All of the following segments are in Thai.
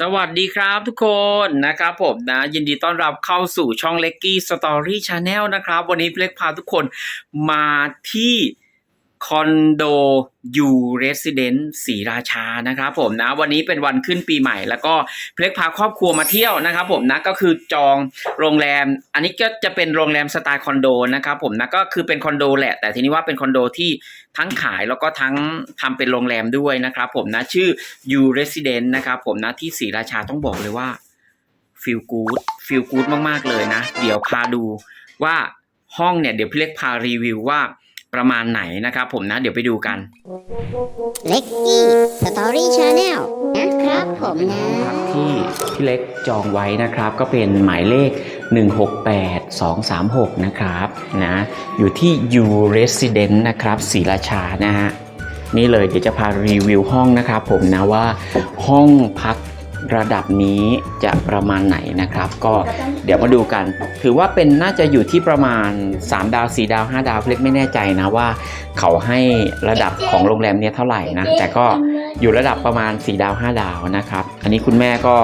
สวัสดีครับทุกคนนะครับผมนะยินดีต้อนรับเข้าสู่ช่องเล็กกี้สตอรี่ชาแนลนะครับ วันนี้เล็กพาทุกคนมาที่ คอนโดยูเรสซิเดนต์ศรีราชานะครับผมนะวันนี้เป็นวันขึ้นปีใหม่ แล้วก็เพล็กพาครอบครัวมาเที่ยวนะครับผมนะก็คือจองโรงแรม อันนี้ก็จะเป็นโรงแรมสไตล์คอนโดนะครับผมนะก็คือเป็นคอนโดแหละ แต่ทีนี้ว่าเป็นคอนโดที่ทั้งขายแล้วก็ทั้งทำเป็นโรงแรมด้วยนะครับผมนะชื่อยูเรสซิเดนต์นะครับผมนะที่ศรีราชาต้องบอกเลยว่าฟิลกู๊ดฟิลกู๊ดมากๆเลยนะ เดี๋ยวพาดูว่าห้องเนี่ยเดี๋ยวเพล็กพารีวิวว่า ประมาณไหนนะครับผมนะเดี๋ยวไปดูกันเล็กกี้สตอรี่ชาแนลนะครับผมนะที่พี่เล็กจองไว้นะครับ ก็เป็นหมายเลข 168236 นะครับนะอยู่ที่ U Resident นะครับศรีราชานะฮะนี่เลยเดี๋ยวจะพารีวิวห้องนะครับผมนะว่าห้องพัก ระดับนี้จะประมาณไหนนะครับ ก็เดี๋ยวมาดูกัน ถือว่าเป็นน่าจะอยู่ที่ประมาณ 3 ดาว 4 ดาว 5 ดาวเล็กไม่แน่ใจนะว่า เขาให้ระดับของโรงแรมเนี้ยเท่าไหร่นะแต่ก็อยู่ระดับประมาณ 4 ดาว 5 ดาวนะครับ อันนี้คุณแม่ก็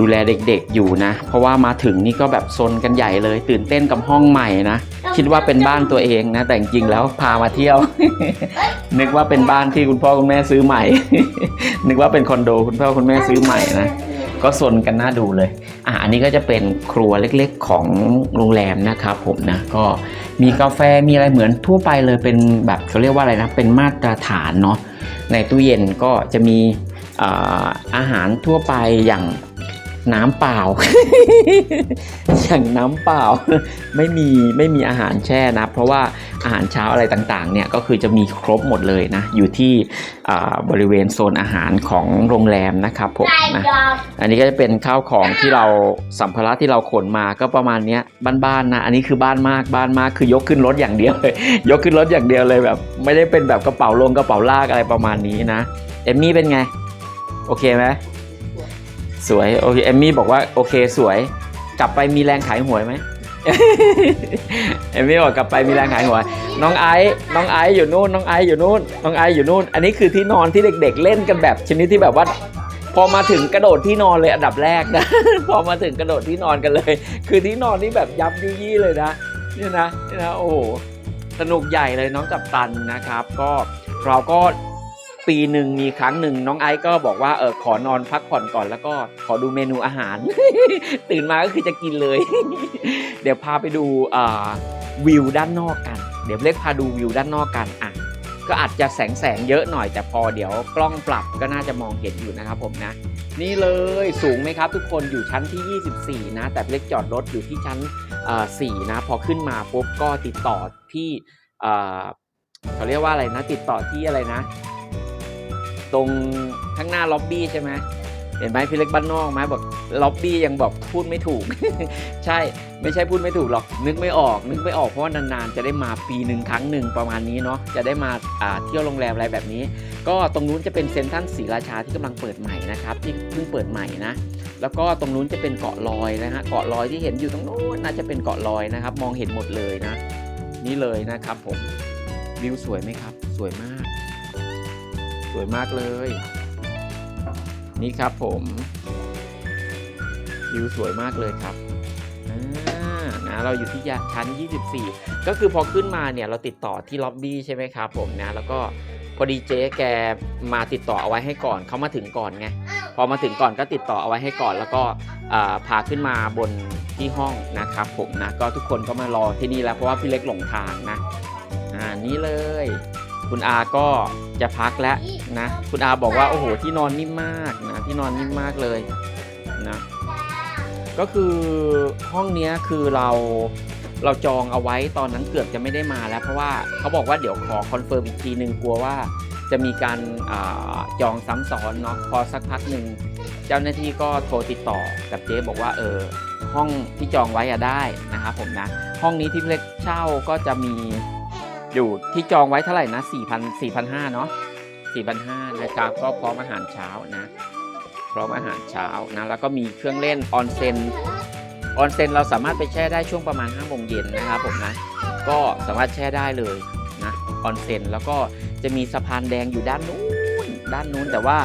ดูแลเด็กๆอยู่นะ เพราะว่ามาถึงนี่ก็แบบซนกันใหญ่เลย ตื่นเต้นกับห้องใหม่นะ คิดว่าเป็นบ้านตัวเองนะ แต่จริงๆแล้วพามาเที่ยว นึกว่าเป็นบ้านที่คุณพ่อคุณแม่ซื้อใหม่ นึกว่าเป็นคอนโดคุณพ่อคุณแม่ซื้อใหม่นะก็ซนกันน่าดูเลย อะ อันนี้ก็จะเป็นครัวเล็กๆของโรงแรมนะครับผมนะ ก็มีกาแฟ มีอะไรเหมือนทั่วไปเลย เป็นแบบเขาเรียกว่าอะไรนะ เป็นมาตรฐานเนาะ ในตู้เย็นก็จะมีอ่าอาหารทั่วไปอย่าง น้ำเปล่า อย่างน้ำเปล่า ไม่มีไม่มีอาหารแช่นะ เพราะว่าอาหารเช้าอะไรต่างๆเนี่ยก็คือจะมีครบหมดเลยนะ อยู่ที่อ่าบริเวณโซนอาหารของโรงแรมนะครับผมนะอันนี้ก็จะเป็นข้าวของที่เราสัมภาระที่เราขนมาก็ประมาณเนี้ยบ้านๆนะอันนี้คือบ้านมากบ้านมากคือยกขึ้นรถอย่างเดียวเลยยกขึ้นรถอย่างเดียวเลยแบบ ไม่ได้เป็นแบบกระเป๋าลงกระเป๋าลากอะไรประมาณนี้นะเอมมี่เป็นไง โอเคไหม สวยโอเคเอมมี่บอกว่าโอเคสวย กลับไปมีแรงขายหวยไหมเอมมี่บอกกลับไปมีแรงขายหวยน้องไอซ์น้องไอซ์อยู่นู่นน้องไอซ์อยู่นู่นน้องไอซ์อยู่นู่น อันนี้คือที่นอนที่เด็ก ๆ เล่นกันแบบชนิดที่แบบว่า พอมาถึงกระโดดที่นอนเลยอันดับแรกนะพอมาถึงกระโดดที่นอนกันเลย คือที่นอนนี่แบบยับยุยี่เลยนะนี่นะนี่นะโอ้โหสนุกใหญ่เลยน้องกับตันนะครับ ก็เราก็ ปีหนึ่งมีครั้งหนึ่งน้องไอซ์ก็บอกว่าเออขอนอนพักผ่อนก่อนแล้วก็ขอดูเมนูอาหาร ตื่นมาก็คือจะกินเลย เดี๋ยวพาไปดูวิวด้านนอกกัน เดี๋ยวเล็กพาดูวิวด้านนอกกันอะก็อาจจะแสงแสงเยอะหน่อยแต่พอเดี๋ยวกล้องปรับก็น่าจะมองเห็นอยู่นะครับผมนะ นี่เลยสูงไหมครับ ทุกคนอยู่ชั้นที่ 24 นะ แต่เล็กจอดรถอยู่ที่ชั้นเอ่อ4นะพอขึ้นมาปุ๊บก็ติดต่อที่เออเขาเรียกว่าอะไรนะ ติดต่อที่อะไรนะ ตรงข้างหน้าล็อบบี้ใช่ไหมเห็นไหมพี่เล็กบ้านนอกไหมบอกล็อบบี้ยังบอกพูดไม่ถูก ใช่ไม่ใช่พูดไม่ถูกหรอกนึกไม่ออก นึกไม่ออกเพราะว่านานๆจะได้มาปีหนึ่งครั้งหนึ่งประมาณนี้เนาะจะได้มาเที่ยวโรงแรมอะไรแบบนี้ ก็ตรงนู้นจะเป็นเซ็นทรัลศรีราชาที่กำลังเปิดใหม่นะครับที่เพิ่งเปิดใหม่นะแล้วก็ตรงนู้นจะเป็นเกาะลอยนะฮะเกาะลอยที่เห็นอยู่ตรงนู้นน่าจะเป็นเกาะลอยนะครับ มองเห็นหมดเลยนะ นี่เลยนะครับผมวิวสวยไหมครับ สวยมาก วยมากเลย นี่ครับผมวิวสวยมากเลยครับนะเราอยู่ที่ชั้น 24 ก็คือพอขึ้นมาเนี่ยเราติดต่อที่ล็อบบี้ใช่ไหมครับผมนะ แล้วก็พอดีเจ๊แกมาติดต่อเอาไว้ให้ก่อนเขามาถึงก่อนไงพอมาถึงก่อนก็ติดต่อเอาไว้ให้ก่อน แล้วก็พาขึ้นมาบนที่ห้องนะครับผมนะก็ทุกคนก็มารอที่นี่แล้วเพราะว่าพี่เล็กหลงทางนะอ่านี่เลย คุณอาก็จะพักแล้วนะ คุณอาบอกว่าโอ้โหที่นอนนิ่มมากนะที่นอนนิ่มมากเลยนะก็คือห้องเนี้ยคือเราเราจองเอาไว้ตอนนั้นเกือบจะไม่ได้มาแล้ว เพราะว่าเขาบอกว่าเดี๋ยวขอคอนเฟิร์มอีกทีหนึ่งกลัวว่าจะมีการอาจองซ้ำซ้อนเนาะพอสักพักหนึ่งเจ้าหน้าที่ก็โทรติดต่อกับเจ๊บอกว่าเออห้องที่จองไว้อะได้นะครับผมนะ ห้องนี้ที่พี่เล็กเช่าก็จะมี อยู่ที่จองไว้เท่าไหร่นะ4,000 4,500เนาะ4,500นะครับก็พร้อมอาหารเช้านะ พร้อมอาหารเช้านะแล้วก็มีเครื่องเล่นออนเซนออนเซนเราสามารถไปแช่ได้ช่วงประมาณ5โมงเย็นนะครับผมนะก็สามารถแช่ได้เลยนะออนเซนแล้วก็จะมีสะพานแดงอยู่ด้านนู้นด้านนู้นแต่ว่า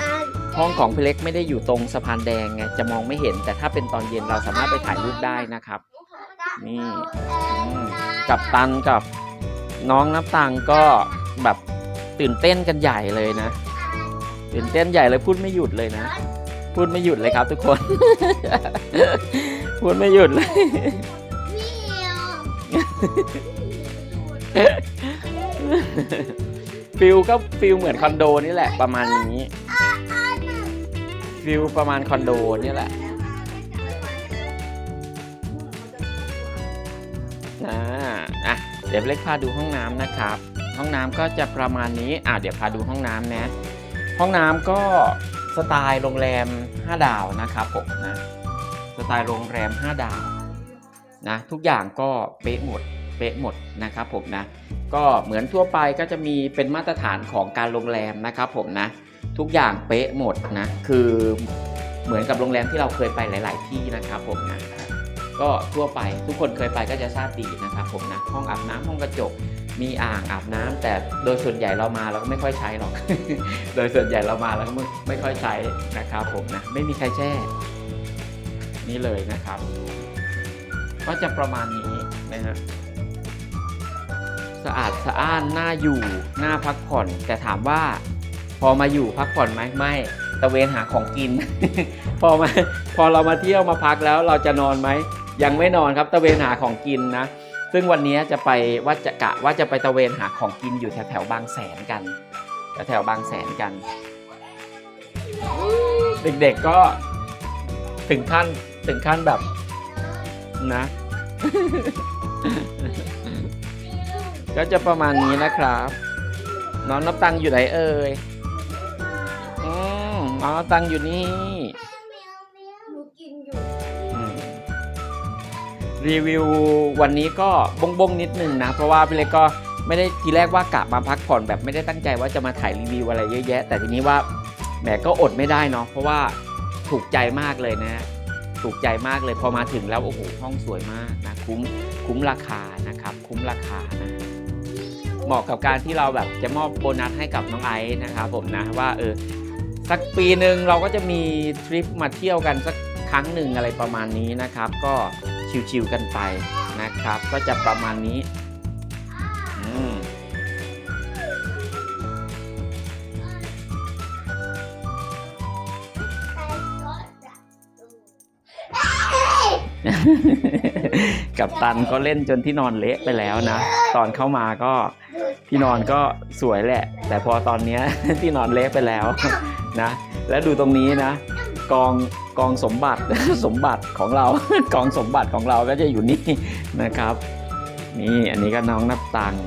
ห้องของพี่เล็กไม่ได้อยู่ตรงสะพานแดงไงจะมองไม่เห็น แต่ถ้าเป็นตอนเย็นเราสามารถไปถ่ายรูปได้นะครับ นี่กับตันกับ น้องนับตังก็แบบตื่นเต้นกันใหญ่เลยนะ ตื่นเต้นใหญ่เลยพูดไม่หยุดเลยนะ พูดไม่หยุดเลยครับ ทุกคน พูดไม่หยุดเลย ฟิลก็ฟิลเหมือนคอนโดนี่แหละประมาณนี้ ฟิลประมาณคอนโดนี่แหละอ่าอะ เดี๋ยวเล็กพาดูห้องน้ำนะครับ ห้องน้ำก็จะประมาณนี้อะเดี๋ยวพาดูห้องน้ำนะ ห้องน้ำก็สไตล์โรงแรม 5 ดาวนะครับผมนะสไตล์โรงแรม 5 ดาวนะทุกอย่างก็เป๊ะหมดเป๊ะหมดนะครับผมนะก็เหมือนทั่วไปก็จะมีเป็นมาตรฐานของการโรงแรมนะครับผมนะทุกอย่างเป๊ะหมดนะคือเหมือนกับโรงแรมที่เราเคยไปหลาย ๆ ที่นะครับผมนะ ก็ทั่วไป ทุกคนเคยไปก็จะทราบดีนะครับผมนะห้องอาบน้ำห้องกระจก มีอ่างอาบน้ำแต่โดยส่วนใหญ่เรามาเราก็ไม่ค่อยใช้หรอก โดยส่วนใหญ่เรามาเราก็ไม่ค่อยใช้นะครับผมนะไม่มีใครแช่ นี่เลยนะครับ ก็จะประมาณนี้นะฮะสะอาดสะอ้านน่าอยู่น่าพักผ่อน แต่ถามว่าพอมาอยู่พักผ่อนไหมไม่ตะเวนหาของกิน พอมาพอเรามาเที่ยวมาพักแล้วเราจะนอนไหม ยังไม่นอนครับตะเวนหาของกินนะ ซึ่งวันนี้จะไปว่าจะกะว่าจะไปตะเวนหาของกินอยู่แถวแถวบางแสนกันแถวแถวบางแสนกัน เด็กๆก็ถึงขั้นถึงขั้นแบบนะก็จะประมาณนี้นะครับ น้องนับตังอยู่ไหนเอ่ยอืมน้องนับตังอยู่นี่ รีวิววันนี้ก็บงบงนิดนึงนะ เพราะว่าพี่เล็กก็ไม่ได้ทีแรกว่ากะมาพักผ่อนแบบไม่ได้ตั้งใจว่าจะมาถ่ายรีวิวอะไรเยอะแยะ แต่ทีนี้ว่าแหมก็อดไม่ได้เนาะเพราะว่าถูกใจมากเลยนะถูกใจมากเลยพอมาถึงแล้วโอ้โหห้องสวยมากนะคุ้มคุ้มราคานะครับ คุ้มราคานะเหมาะกับการที่เราแบบจะมอบโบนัสให้กับน้องไอซ์นะครับผมนะว่าเออสักปีหนึ่งเราก็จะมีทริปมาเที่ยวกันสักครั้งหนึ่งอะไรประมาณนี้นะครับ ก็ ชิวๆกันไปนะครับ ก็จะประมาณนี้อืมกับตันก็เล่นจนที่นอนเละไปแล้วนะ ตอนเข้ามาก็ที่นอนก็สวยแหละ แต่พอตอนเนี้ยที่นอนเละไปแล้วนะ แล้วดูตรงนี้นะ กองกองสมบัติสมบัติของเรากองสมบัติของเราก็จะอยู่นี่นะครับนี่อันนี้ก็น้องนับตังค์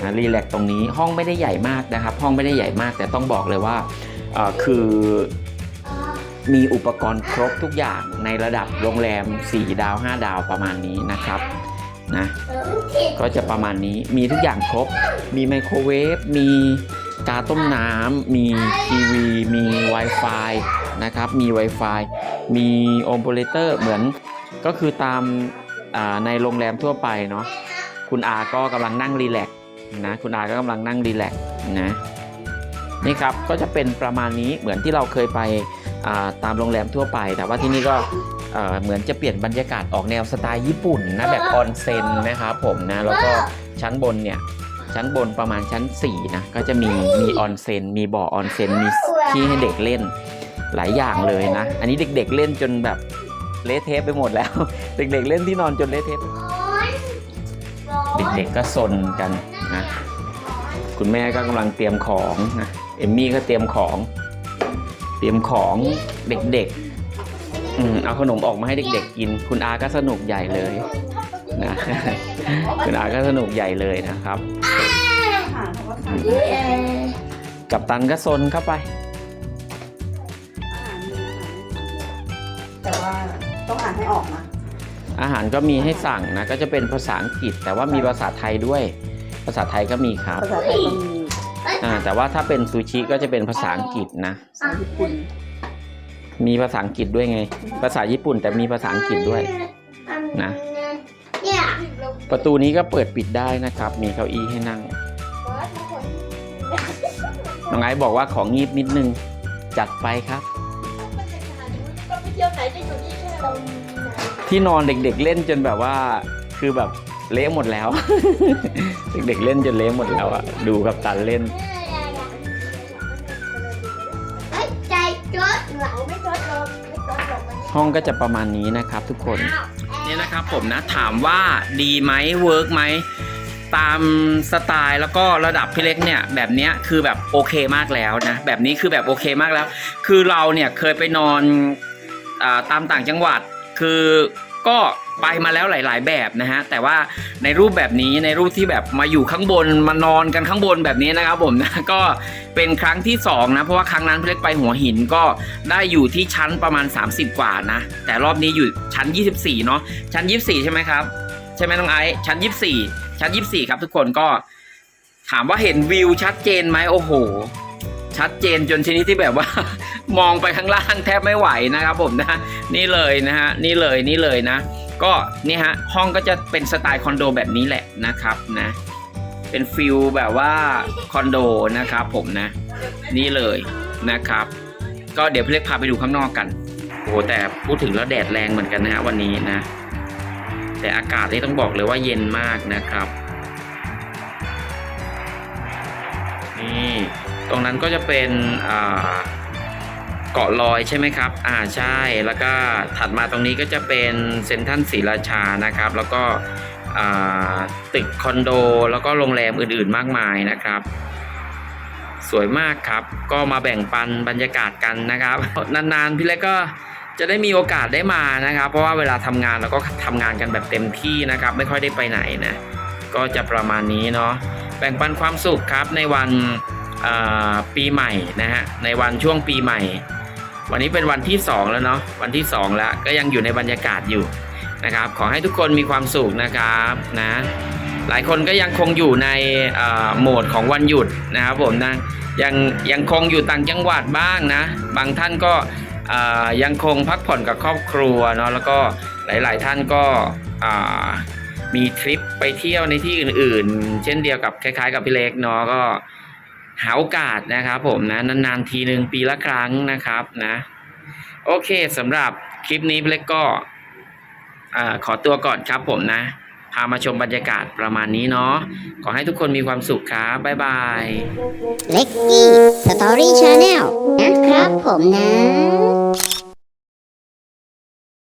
นะรีแลกซ์ตรงนี้ห้องไม่ได้ใหญ่มากนะครับ ห้องไม่ได้ใหญ่มาก แต่ต้องบอกเลยว่าคือมีอุปกรณ์ครบทุกอย่างในระดับโรงแรม 4 ดาว 5 ดาวประมาณนี้นะครับนะก็จะประมาณนี้มีทุกอย่างครบ มีไมโครเวฟมีกาต้มน้ำมีทีวี มี Wi-Fi นะครับ มี Wi-Fi มีโอมโปเลเตอร์เหมือนก็คือตามในโรงแรมทั่วไปเนาะคุณอาก็กำลังนั่งรีแลกซ์นะคุณอาก็กำลังนั่งรีแลกซ์นะนี่ครับก็จะเป็นประมาณนี้เหมือนที่เราเคยไปาตามโรงแรมทั่วไป แต่ว่าที่นี่ก็เอ่อเหมือนจะเปลี่ยนบรรยากาศออกแนวสไตล์ญี่ปุ่นนะแบบออนเซ็นนะครับผมนะแล้วก็ชั้นบนเนี่ยชั้นบนประมาณชั้น4นะก็จะมีมีออนเซ็นมีบ่อออนเซ็นมีที่ให้เด็กเล่น หลายอย่างเลยนะ อันนี้เด็กๆเล่นจนแบบเละเทะไปหมดแล้ว เด็กๆเล่นที่นอนจนเละเทะเด็กๆก็ซนกันนะคุณแม่ก็กำลังเตรียมของนะเอมมี่ก็เตรียมของ เตรียมของเด็กๆอืมเอาขนมออกมาให้เด็ก ๆ กิน คุณอาก็สนุกใหญ่เลยนะคุณอาก็สนุกใหญ่เลยนะครับอาหารเขาก็ขายกับตันก็ซนเข้าไป ต้องอ่านให้ออกนะ อาหารก็มีให้สั่งนะ ก็จะเป็นภาษาอังกฤษ แต่ว่ามีภาษาไทยด้วย ภาษาไทยก็มีครับภาษาไทยก็มีอ่าแต่ว่าถ้าเป็นซูชิก็จะเป็นภาษาอังกฤษนะ ภาษาญี่ปุ่น มีภาษาอังกฤษด้วยไง ภาษาญี่ปุ่นแต่มีภาษาอังกฤษด้วยนะเนี่ยประตูนี้ก็เปิดปิดได้นะครับ มีเก้าอี้ให้นั่ง น้องไอซ์บอกว่าของงีบนิดนึง จัดไปครับก็ไปเที่ยวไหนจะอยู่นี่แค่เรา ที่นอนเด็กๆเล่นจนแบบว่า คือแบบเละหมดแล้ว เด็กๆเล่นจนเละหมดแล้วอะดูกับตันเล่น เฮ้ยใจจดเหรอไม่จดหรอกไม่จดหรอกมันห้องก็จะประมาณนี้นะครับทุกคน อ้าวนี่นะครับผมนะถามว่าดีไหมเวิร์กไหมตามสไตล์แล้วก็ระดับพี่เล็กเนี่ยแบบเนี้ยคือแบบโอเคมากแล้วนะแบบนี้คือแบบโอเคมากแล้ว คือเราเนี่ยเคยไปนอนอา ตามต่างจังหวัดคือก็ไปมาแล้วหลาย ๆ แบบนะฮะแต่ว่าในรูปแบบนี้ในรูปที่แบบมาอยู่ข้างบนมานอนกันข้างบนแบบนี้นะครับผมนะก็เป็นครั้งที่สองนะเพราะว่าครั้งนั้นพี่เล็กไปหัวหินก็ได้อยู่ที่ชั้นประมาณ 30 กว่านะแต่รอบนี้อยู่ชั้น 24 เนาะชั้น 24 ใช่ไหมครับใช่ไหมน้องไอซ์ชั้น 24 ชั้น 24 ครับทุกคนก็ถามว่าเห็นวิวชัดเจนไหมโอ้โห ชัดเจนจนชนิดที่แบบว่า มองไปข้างล่างแทบไม่ไหวนะครับผมนะนี่เลยนะฮะนี่เลยนี่เลยนะ ก็นี่ฮะห้องก็จะเป็นสไตล์คอนโดแบบนี้แหละนะครับนะเป็นฟิลแบบว่าคอนโดนะครับผมนะ นี่เลยนะครับ ก็เดี๋ยวพี่เล็กพาไปดูข้างนอกกันโอ้โหแต่พูดถึงแล้วแดดแรงเหมือนกันนะฮะวันนี้นะ แต่อากาศนี่ต้องบอกเลยว่าเย็นมากนะครับ นี่ ตรงนั้นก็จะเป็นเกาะลอยใช่ไหมครับ อ่าใช่ แล้วก็ถัดมาตรงนี้ก็จะเป็นเซนทรัลศรีราชานะครับ แล้วก็ตึกคอนโด แล้วก็โรงแรมอื่นๆมากมายนะครับ สวยมากครับ ก็มาแบ่งปันบรรยากาศกันนะครับ นานๆพี่เล็กก็จะได้มีโอกาสได้มานะครับ เพราะว่าเวลาทำงานเราก็ทำงานกันแบบเต็มที่นะครับ ไม่ค่อยได้ไปไหนนะ ก็จะประมาณนี้เนาะ แบ่งปันความสุขครับในวัน ปีใหม่นะฮะในวันช่วงปีใหม่ วันนี้เป็นวันที่ 2 แล้วเนาะวันที่ 2 แล้วก็ยังอยู่ในบรรยากาศอยู่นะครับ ขอให้ทุกคนมีความสุขนะครับนะหลายคนก็ยังคงอยู่ในโหมดของวันหยุดนะครับผมนะยังยังคงอยู่ต่างจังหวัดบ้างนะ บางท่านก็ยังคงพักผ่อนกับครอบครัวเนาะแล้วก็หลาย ๆ ท่านก็มีทริปไปเที่ยวในที่อื่น ๆ เช่นเดียวกับคล้าย ๆ กับพี่เล็กเนาะก็ หาโอกาสนะครับผมนะนานๆทีหนึ่งปีละครั้งนะครับนะโอเคสำหรับคลิปนี้พี่เล็กก็ขอตัวก่อนครับผมนะ พามาชมบรรยากาศประมาณนี้เนาะขอให้ทุกคนมีความสุขครับบ๊ายบายเล็กกี้สตอรี่ชาแนลนะครับผมนะ